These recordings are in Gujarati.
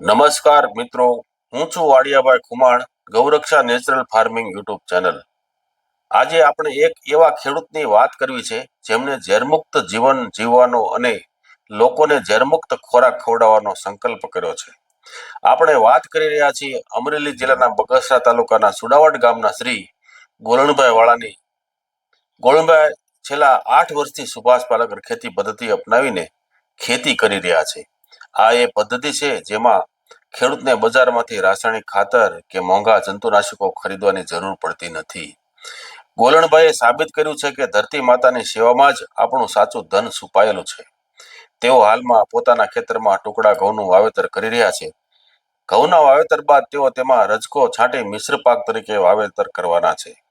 નમસ્કાર મિત્રો, હું છું Wadiyabhai Khuman, Gauraksha natural farming YouTube channel. આજે આપણે એક એવા ખેડૂતની વાત કરવી છે જેમણે ઝેરમુક્ત જીવન જીવવાનો અને લોકોને ઝેરમુક્ત ખોરાક ખવડાવવાનો સંકલ્પ કર્યો છે. આપણે વાત કરી રહ્યા છીએ અમરેલી જિલ્લાના બગસરા તાલુકાના સુડાવટ ગામના શ્રી ગોલણભાઈ વાળાની. ગોલણભાઈ છેલ્લા આઠ વર્ષથી સુભાષ પાલકર ખેતી પદ્ધતિ અપનાવીને ખેતી કરી રહ્યા છે. આ એ પદ્ધતિ છે જેમાં ખેડૂતને બજારમાંથી રાસાયણિક ખાતર કે મોંઘા જંતુનાશકો ખરીદવાની જરૂર પડતી નથી. ગોલણભાઈએ સાબિત કર્યું છે કે ધરતી માતાની સેવામાં જ આપણું સાચું ધન છુપાયેલું છે. તેઓ હાલમાં પોતાના ખેતરમાં ટુકડા ઘઉંનું વાવેતર કરી રહ્યા છે. ઘઉંના વાવેતર બાદ તેઓ તેમાં રજકો છાંટી મિશ્ર પાક તરીકે વાવેતર કરવાના છે.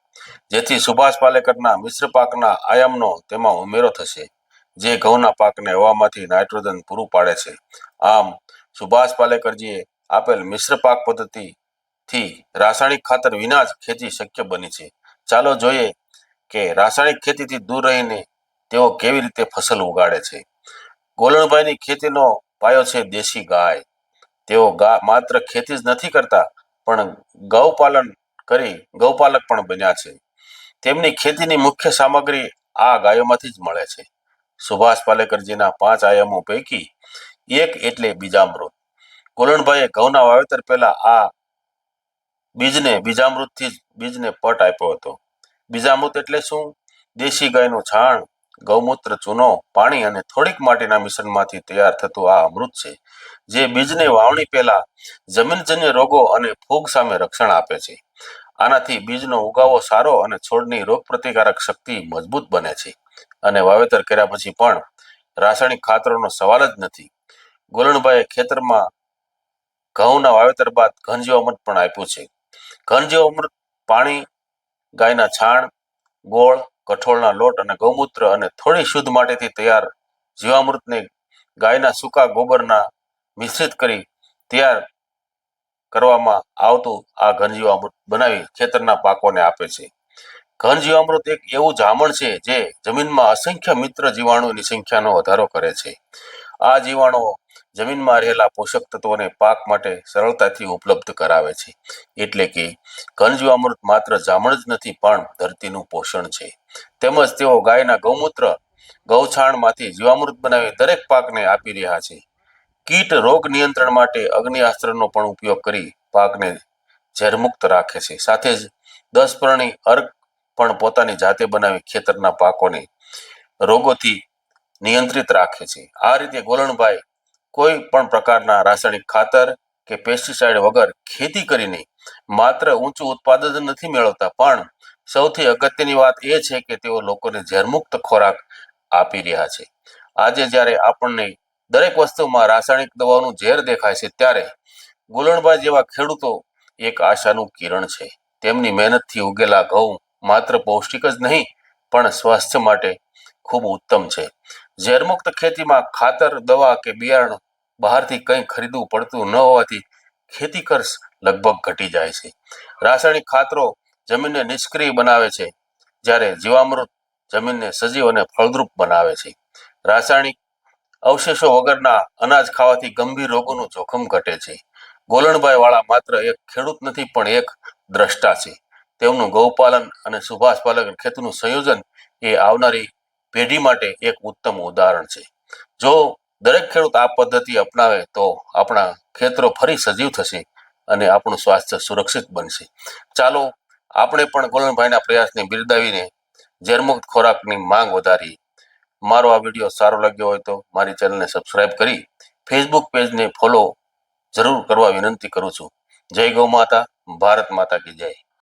જેથી સુભાષ પાલેકરના મિશ્ર પાકના આયામનો તેમાં ઉમેરો થશે. જે ઘઉંના પાકને હવામાંથી નાઇટ્રોજન પૂરું પાડે છે. આમ, સુભાષ પાલેકરજીએ આપેલ મિશ્ર પાક પદ્ધતિથી રાસાયણિક ખાતર વિના જ ખેતી શક્ય બની છે. ચાલો જોઈએ કે રાસાયણિક ખેતીથી દૂર રહીને તેઓ કેવી રીતે ફસલ ઉગાડે છે. ગોલણભાઈની ખેતીનો પાયો છે દેશી ગાય. તેઓ ગા, માત્ર ખેતી જ નથી કરતા, પણ ગૌપાલન કરી ગૌપાલક પણ બન્યા છે. તેમની ખેતીની મુખ્ય સામગ્રી આ ગાયોમાંથી જ મળે છે. સુભાષ પાલેકરજીના પાંચ આયામો પૈકી એક એટલે બીજામૃત. કોલણભાઈએ ઘઉંના વાવેતર પહેલા આ બીજને બીજામૃતથી બીજને પટ આપ્યો હતો. બીજામૃત એટલે શું? દેશી ગાયનું છાણ, ગૌમૂત્ર, ચૂનો, પાણી અને થોડીક માટીના મિશ્રણમાંથી તૈયાર થતું આ અમૃત છે, જે બીજને વાવણી પહેલા જમીનજન્ય રોગો અને ફૂગ સામે રક્ષણ આપે છે. આનાથી બીજનો ઉગાવો સારો અને છોડની રોગ પ્રતિકારક શક્તિ મજબૂત બને છે. અને વાવેતર કર્યા પછી પણ રાસાયણિક ખાતરોનો સવાલ જ નથી. ગોલણભાઈએ ખેતરમાં ઘઉંના વાવેતર બાદ ઘનજીવામૃત પણ આપ્યું છે. ઘનજીવામૃત પાણી, ગાયના છાણ, ગોળ, કઠોળના લોટ અને ગૌમૂત્ર અને થોડી શુદ્ધ માટેથી તૈયાર જીવામૃતને ગાયના સૂકા ગોબરના મિશ્રિત કરી તૈયાર કરવામાં આવતું આ ઘનજીવામૃત બનાવી ખેતરના પાકોને આપે છે. ઘનજીવામૃત એક એવું જામણ છે જે જમીનમાં અસંખ્ય મિત્ર જીવાણુની સંખ્યાનો વધારો કરે છે. આ જીવાણુઓ જમીનમાં રહેલા પોષક તત્વોને પાક માટે સરળતાથી ઉપલબ્ધ કરાવે છે. એટલે કે ઘનજીવામૃત માત્ર જામણ જ નથી, પણ ધરતીનું પોષણ છે. તેમજ તેઓ ગાયના ગૌમૂત્ર, ગૌછાણમાંથી જીવામૃત બનાવી દરેક પાકને આપી રહ્યા છે. કીટ રોગ નિયંત્રણ માટે અગ્નિઅસ્ત્રનો પણ ઉપયોગ કરી પાકને ઝેરમુક્ત રાખે છે. સાથે જ દસ પરણી અર્ક પણ પોતાની જાતે બનાવી ખેતરના પાકોને રોગોથી નિયંત્રિત રાખે છે. આ રીતે ગોલણભાઈ કોઈ પણ પ્રકારના રાસાયણિક ખાતર કે પેસ્ટિસાઇડ વગર ખેતી કરીને માત્ર ઊંચું ઉત્પાદન નથી મેળવતા, પણ સૌથી અગત્યની વાત એ છે કે તેઓ લોકોને ઝેરમુક્ત ખોરાક આપી રહ્યા છે. આજે જ્યારે આપણને દરેક વસ્તુમાં રાસાયણિક દવાનું ઝેર દેખાય છે, ત્યારે ગુલણભાઈ જેવા ખેડૂતો એક આશાનું કિરણ છે. તેમની મહેનતથી ઉગેલા ઘઉં માત્ર પૌષ્ટિક જ નહીં, પણ સ્વાસ્થ્ય માટે ખૂબ ઉત્તમ છે. ઝેરમુક્ત ખેતીમાં ખાતર, દવા કે બિયારણ બહારથી કંઈ ખરીદવું પડતું ન હોવાથી ખેતી ખર્ચ લગભગ ઘટી જાય છે. રાસાયણિક ખાતરો જમીનને નિષ્ક્રિય બનાવે છે, જ્યારે જીવામૃત જમીનને સજીવ અને ફળદ્રુપ બનાવે છે. રાસાયણિક અવશેષો વગરના અનાજ ખાવાથી ગંભીર રોગોનું જોખમ ઘટે છે. ગોલણભાઈ વાળા માત્ર એક ખેડૂત નથી, પણ એક દ્રષ્ટા છે. તેમનું ગૌપાલન અને સુભાષ પાલક ખેતીનું સંયોજન એ આવનારી પેઢી માટે એક ઉત્તમ ઉદાહરણ છે. જો દરેક ખેડૂત આ પદ્ધતિ અપનાવે તો આપણા ખેતરો ફરી સજીવ થશે અને આપણું સ્વાસ્થ્ય સુરક્ષિત બનશે. ચાલો આપણે પણ ગોલનભાઈના પ્રયાસને બિરદાવીને ઝેરમુક્ત ખોરાકની માંગ વધારી મારો આ વીડિયો સારો લાગ્યો હોય તો મારી ચેનલને સબસ્ક્રાઇબ કરી ફેસબુક પેજને ફોલો જરૂર કરવા વિનંતી કરું છું. જય ગૌ માતા, ભારત માતા કી જય.